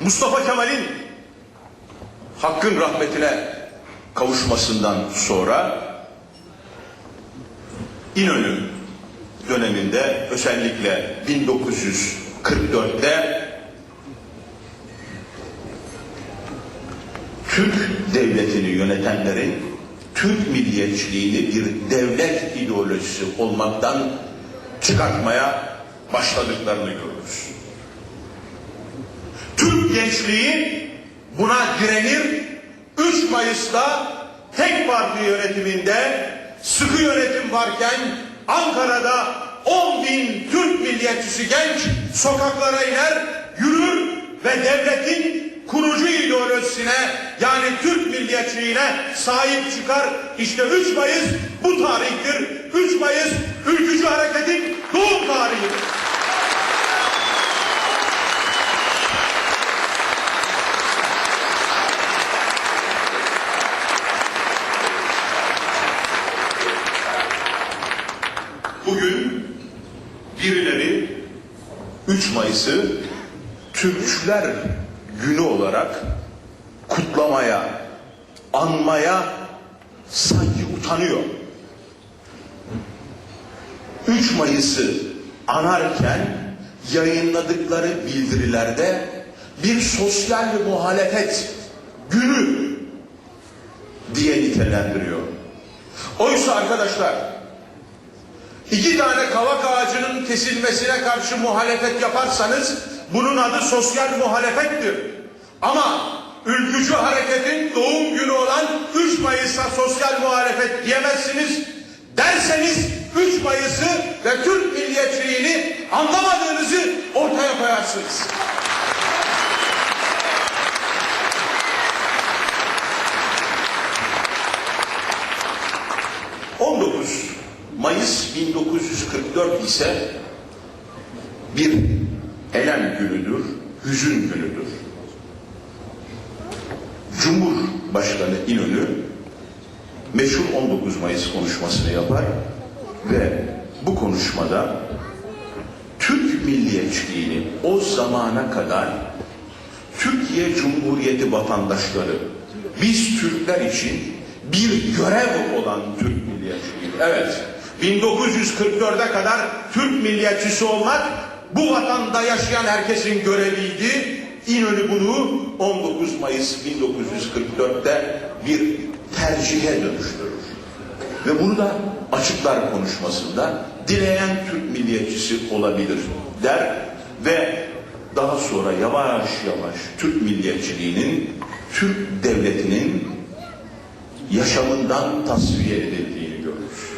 Mustafa Kemal'in hakkın rahmetine kavuşmasından sonra İnönü döneminde özellikle 1944'te Türk devletini yönetenlerin Türk milliyetçiliğini bir devlet ideolojisi olmaktan çıkartmaya başladıklarını görürüz. Gençliği buna direnir. 3 Mayıs'ta tek parti yönetiminde sıkı yönetim varken Ankara'da 10 bin Türk milliyetçisi genç sokaklara iner, yürür ve devletin kurucu ideolojisine yani Türk milliyetçiliğine sahip çıkar. İşte 3 Mayıs bu tarihtir. 3 Mayıs ülkücü hareketin doğum tarihidir. Bugün birileri 3 Mayıs'ı Türkçüler günü olarak kutlamaya, anmaya sanki utanıyor. 3 Mayıs'ı anarken yayınladıkları bildirilerde bir sosyal muhalefet günü diye nitelendiriyor. Oysa arkadaşlar İki tane kavak ağacının kesilmesine karşı muhalefet yaparsanız bunun adı sosyal muhalefettir. Ama ülkücü hareketin doğum günü olan 3 Mayıs'a sosyal muhalefet diyemezsiniz. Derseniz 3 Mayıs'ı ve Türk milliyetçiliğini anlamadığınızı ortaya koyarsınız. ...19 Mayıs 1944 ise bir elem günüdür, hüzün günüdür. Cumhurbaşkanı İnönü meşhur 19 Mayıs konuşmasını yapar ve bu konuşmada Türk milliyetçiliğini o zamana kadar Türkiye Cumhuriyeti vatandaşları biz Türkler için bir görev olan Türk milliyetçiliği. Evet 1944'e kadar Türk milliyetçisi olmak bu vatanda yaşayan herkesin göreviydi. İnönü bunu 19 Mayıs 1944'te bir tercihe dönüştürür. Ve bunu da açıklar konuşmasında dileyen Türk milliyetçisi olabilir der ve daha sonra yavaş yavaş Türk milliyetçiliğinin Türk devletinin yaşamından tasfiye edildiğini görür.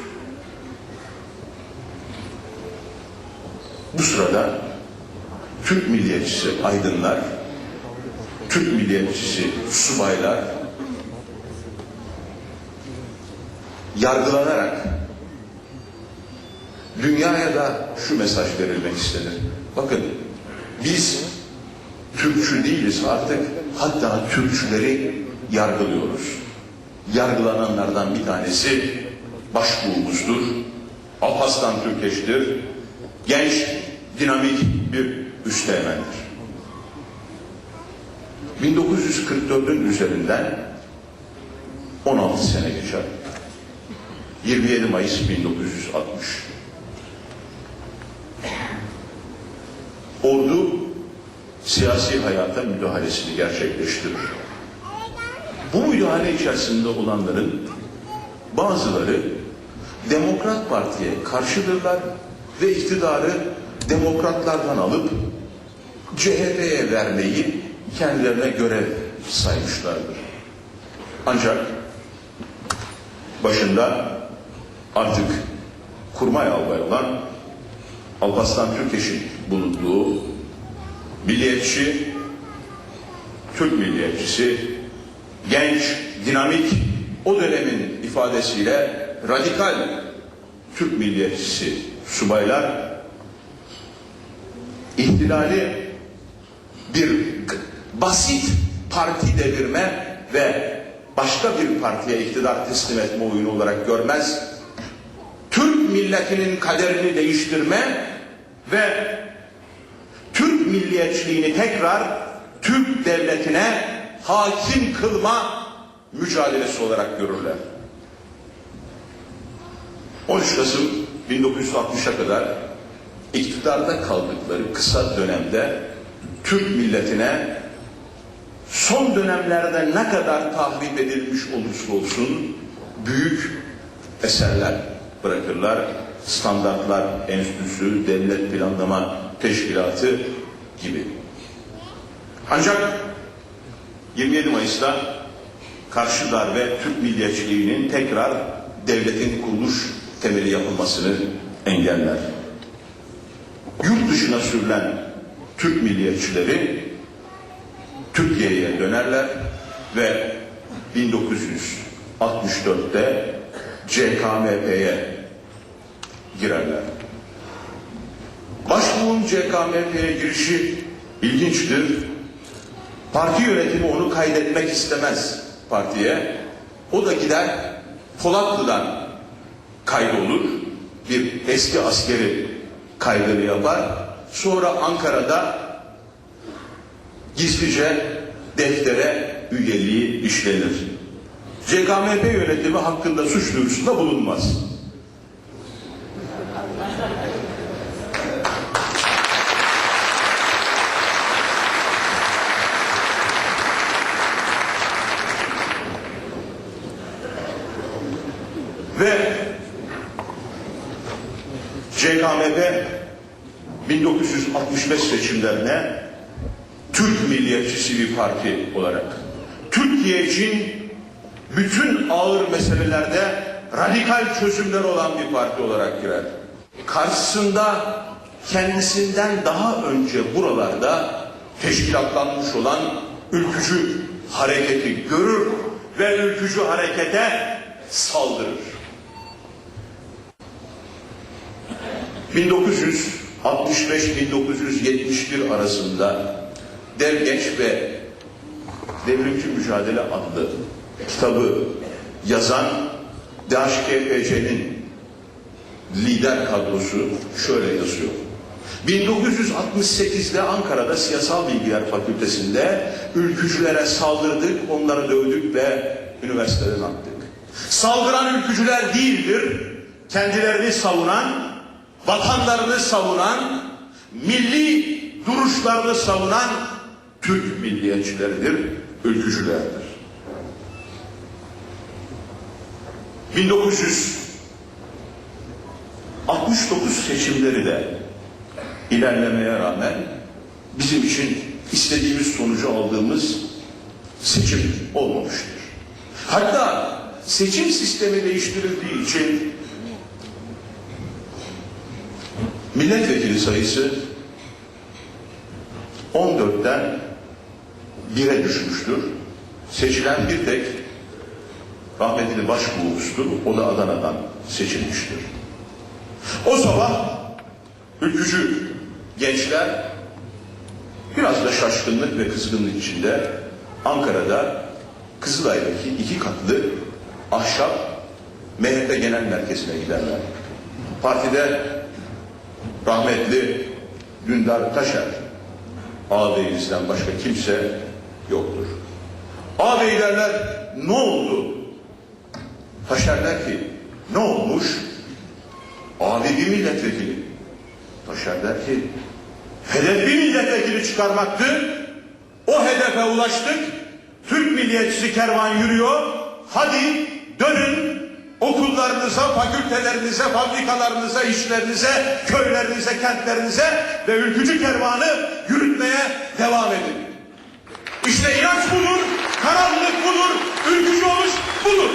Bu sırada Türk milliyetçisi aydınlar, Türk milliyetçisi subaylar yargılanarak dünyaya da şu mesaj verilmek istenir. Bakın biz Türkçü değiliz artık hatta Türkçüleri yargılıyoruz. Yargılananlardan bir tanesi başbuğumuzdur. Alparslan Türkeş'tir. Genç, dinamik bir üsteğmendir. 1944'ün üzerinden 16 sene geçer. 27 Mayıs 1960. Ordu siyasi hayata müdahalesini gerçekleştirir. Bu müdahale içerisinde olanların bazıları Demokrat Parti'ye karşıdırlar ve iktidarı demokratlardan alıp CHP'ye vermeyi kendilerine görev saymışlardır. Ancak başında artık kurmay albay olan Alparslan Türkeş'in bulunduğu milliyetçi, Türk milliyetçisi, genç, dinamik, o dönemin ifadesiyle radikal Türk milliyetçisi subaylar ihtilali bir basit parti devirme ve başka bir partiye iktidar teslim etme oyunu olarak görmez. Türk milletinin kaderini değiştirme ve Türk milliyetçiliğini tekrar Türk devletine hakim kılma mücadelesi olarak görürler. 13 Kasım 1960'a kadar iktidarda kaldıkları kısa dönemde Türk milletine son dönemlerde ne kadar tahrip edilmiş olursa olsun büyük eserler bırakırlar. Standartlar Enstitüsü, Devlet Planlama Teşkilatı gibi. Ancak 27 Mayıs'ta karşı darbe Türk milliyetçiliğinin tekrar devletin kuruluş temeli yapılmasını engeller. Yurt dışına sürülen Türk milliyetçileri Türkiye'ye dönerler ve 1964'te CKMP'ye girerler. Başbuğun CKMP'ye girişi ilginçtir. Parti yönetimi onu kaydetmek istemez partiye. O da gider Polatlı'dan kaydolur. Bir eski askeri kaydını yapar. Sonra Ankara'da gizlice deftere üyeliği işlenir. CKMP yönetimi hakkında suç duyurusunda bulunmaz. Ve CKMP 1965 seçimlerine Türk milliyetçisi bir parti olarak Türkiye için bütün ağır meselelerde radikal çözümler olan bir parti olarak girer. Karşısında kendisinden daha önce buralarda teşkilatlanmış olan ülkücü hareketi görür ve ülkücü harekete saldırır. 1965-1971 arasında Dev Genç ve Devrimci Mücadele adlı kitabı yazan DHKPC'nin lider kadrosu şöyle yazıyor. 1968'de Ankara'da Siyasal Bilgiler Fakültesi'nde ülkücülere saldırdık, onları dövdük ve üniversiteden attık. Saldıran ülkücüler değildir, kendilerini savunan, vatanlarını savunan, milli duruşlarını savunan Türk milliyetçileridir, ülkücülerdir. 1969 seçimleri de ilerlemeye rağmen bizim için istediğimiz sonucu aldığımız seçim olmamıştır. Hatta seçim sistemi değiştirildiği için milletvekili sayısı 14'ten 1'e düşmüştür. Seçilen bir tek rahmetli başbuğumuzdur. O da Adana'dan seçilmiştir. O sabah ülkücü gençler biraz da şaşkınlık ve kızgınlık içinde Ankara'da Kızılay'daki iki katlı ahşap MHP Genel Merkezi'ne giderler. Partide rahmetli Dündar Taşer ağabeyimizden başka kimse yoktur. Ağabey derler ne oldu? Taşer der ki ne olmuş? Abi bir milletvekili. Taşer der ki hedef bir milletvekili çıkarmaktı. O hedefe ulaştık. Türk milliyetçisi kervan yürüyor. Hadi dönün okullarınıza, fakültelerinize, fabrikalarınıza, işlerinize, köylerinize, kentlerinize ve ülkücü kervanı yürütmeye devam edin. İşte inanç budur, karanlık budur, ülkücü oluş budur.